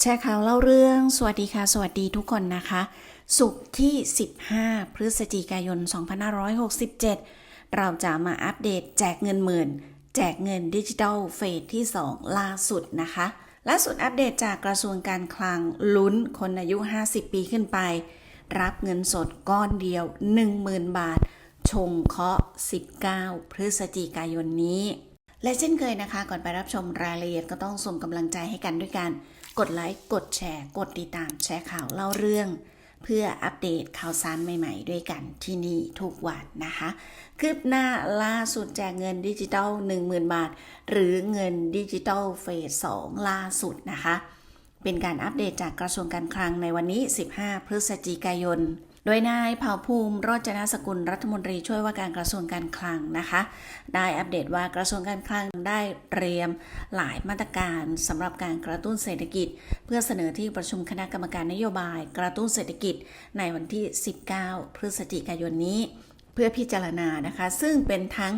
แชร์ข่าวเล่าเรื่อง สวัสดีค่ะ สวัสดีทุกคนนะคะ สุกร์ที่ 15 พฤศจิกายน 2567 เราจะมาอัปเดตแจกเงินหมื่น แจกเงินดิจิทัลเฟสที่ 2 ล่าสุดนะคะล่าสุดอัปเดตจากกระทรวงการคลังลุ้นคนอายุ 50 ปีขึ้นไป รับเงินสดก้อนเดียว 10,000 บาท ชงเคาะ 19 พฤศจิกายนนี้ และเช่นเคยนะคะ ก่อนไปรับชมรายละเอียดก็ต้องส่งกำลังใจให้กันด้วยการ กดไลค์กดแชร์ กดติดตามแชร์ข่าวเล่าเรื่อง เพื่ออัปเดตข่าวสารใหม่ๆ ด้วยกันที่นี่ทุกวันนะคะคืบหน้าล่าสุดแจกเงินดิจิทัล 10,000 บาท หรือเงินดิจิทัลเฟส2ล่าสุดนะคะ เป็นการอัปเดตจากกระทรวงการคลังในวันนี้ 15 พฤศจิกายน โดยนายเผ่าภูมิโรจนสกุลรัฐมนตรีช่วยว่าการกระทรวงการคลังนะคะ ได้อัปเดตว่ากระทรวงการคลังได้เตรียมหลายมาตรการสำหรับการกระตุ้นเศรษฐกิจ เพื่อเสนอที่ประชุมคณะกรรมการนโยบาย กระตุ้นเศรษฐกิจในวันที่ 19 พฤศจิกายนนี้ เพื่อพิจารณานะคะ ซึ่งเป็นทั้ง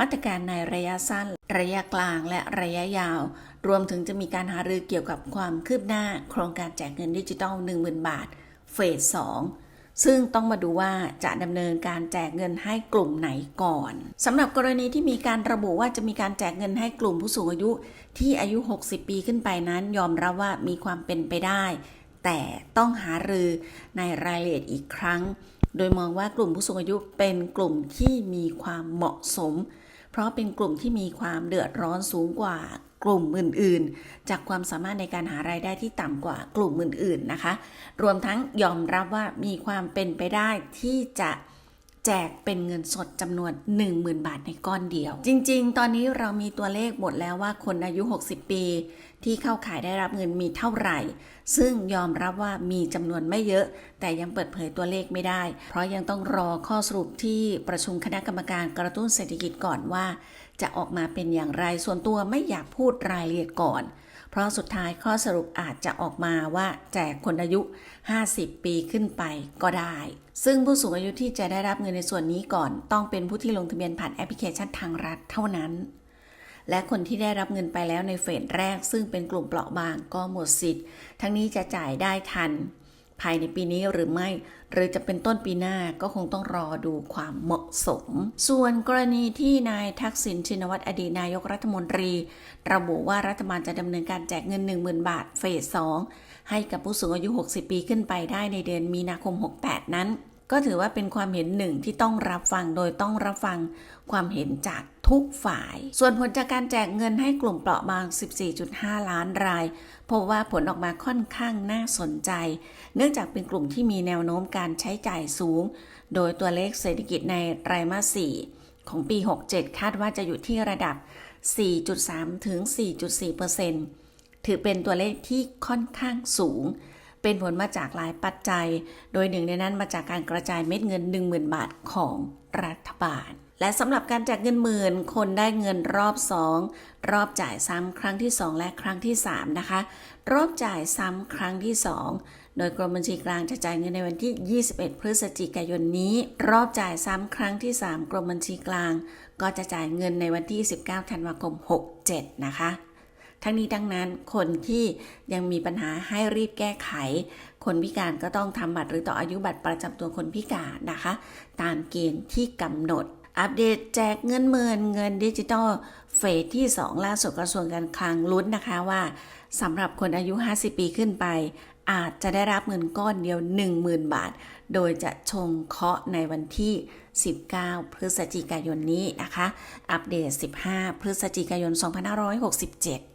มาตรการในระยะสั้น ระยะกลางและระยะยาว รวมถึงจะมีการหารือเกี่ยวกับความคืบหน้า โครงการแจกเงินดิจิทัล10,000 บาท เฟส 2 ซึ่งต้องมาดูว่าจะดำเนินการแจกเงินให้กลุ่มไหนก่อนสำหรับกรณีที่มีการระบุว่าจะมีการแจกเงินให้กลุ่มผู้สูงอายุ ที่อายุ 60 ปีขึ้นไปนั้นยอมรับว่ามีความเป็นไปได้ แต่ต้องหารือในรายละเอียดอีกครั้ง โดยมองว่ากลุ่มผู้สูงอายุเป็นกลุ่มที่มีความเหมาะสม เพราะเป็นกลุ่มที่มีความเดือดร้อนสูงกว่า กลุ่มอื่นๆ จากความสามารถในการหารายได้ที่ต่ำกว่ากลุ่มอื่นๆนะคะ รวมทั้งยอมรับว่ามีความเป็นไปได้ที่จะ แจกเป็นเงินสดจำนวน 10,000 บาทในก้อนเดียว จริง ๆ ตอนนี้เรามีตัวเลขหมดแล้วว่าคนอายุ 60 ปี ที่เข้าขายได้รับเงินมีเท่าไหร่ ซึ่งยอมรับว่ามีจำนวนไม่เยอะ แต่ยังเปิดเผยตัวเลขไม่ได้ เพราะยังต้องรอข้อสรุปที่ประชุมคณะกรรมการกระตุ้นเศรษฐกิจก่อนว่า จะออกมาเป็นอย่างไรส่วนตัวไม่อยากพูดรายละเอียดก่อน เพราะสุดท้ายข้อสรุปอาจจะออกมาว่าแจกคนอายุ 50 ปีขึ้นไปก็ได้ ซึ่งผู้สูงอายุที่จะได้รับเงินในส่วนนี้ก่อน ต้องเป็นผู้ที่ลงทะเบียนผ่านแอปพลิเคชันทางรัฐเท่านั้น และคนที่ได้รับเงินไปแล้วในเฟสแรก ซึ่งเป็นกลุ่มเปราะบางก็หมดสิทธิ์ ทั้งนี้จะจ่ายได้ทัน ภายในปีนี้หรือไม่ หรือจะเป็นต้นปีหน้าก็คงต้องรอดูความเหมาะสม ส่วนกรณีที่นายทักษิณชินวัตรอดีตนายกรัฐมนตรี ระบุว่ารัฐบาลจะดำเนินการแจกเงิน 10,000 บาทเฟส 2 ให้กับผู้สูงอายุ 60 ปีขึ้นไปได้ในเดือนมีนาคม 68 นั้น ก็ถือว่าเป็นความเห็นหนึ่งที่ต้องรับฟังโดยต้องรับฟังความเห็นจากทุกฝ่าย ส่วนผลจากการแจกเงินให้กลุ่มเปราะบาง 14.5 ล้านราย พบว่าผลออกมาค่อนข้างน่าสนใจ เนื่องจากเป็นกลุ่มที่มีแนวโน้มการใช้จ่ายสูง โดยตัวเลขเศรษฐกิจในไตรมาส 4 ของปี 67 คาดว่าจะอยู่ที่ระดับ 4.3 ถึง 4.4%ถือเป็นตัวเลขที่ค่อนข้างสูง เป็นผลมาจากหลายปัจจัย โดยหนึ่งในนั้นมาจากการกระจายเม็ดเงิน 10,000 บาทของรัฐบาล และสำหรับการแจกเงินหมื่น คนได้เงินรอบ 2 รอบจ่ายซ้ำครั้งที่ 2 และครั้งที่ 3 นะคะ รอบจ่ายซ้ำครั้งที่ 2 โดยกรมบัญชีกลางจะจ่ายเงินในวันที่ 21 พฤศจิกายนนี้ รอบจ่ายซ้ำครั้งที่ 3 กรมบัญชีกลาง ก็จะจ่ายเงินในวันที่ 19 ธันวาคม 67 นะคะ ทั้งนี้ทั้งนั้นคนที่ยังมีปัญหาให้รีบแก้ไข คนพิการก็ต้องทำบัตรหรือต่ออายุบัตรประจำตัวคนพิการนะคะ ตามเกณฑ์ที่กำหนดอัปเดตแจกเงินหมื่นเงินดิจิตอลเฟสที่ 2 ล่าสุดกระทรวงการคลังลุ้นนะคะว่าสำหรับคนอายุ 50 ปีขึ้นไป อาจจะได้รับเงินก้อนเดียว 10,000 บาท โดยจะชงเคาะในวันที่ 19 พฤศจิกายนนี้นะคะ อัปเดต 15 พฤศจิกายน 2567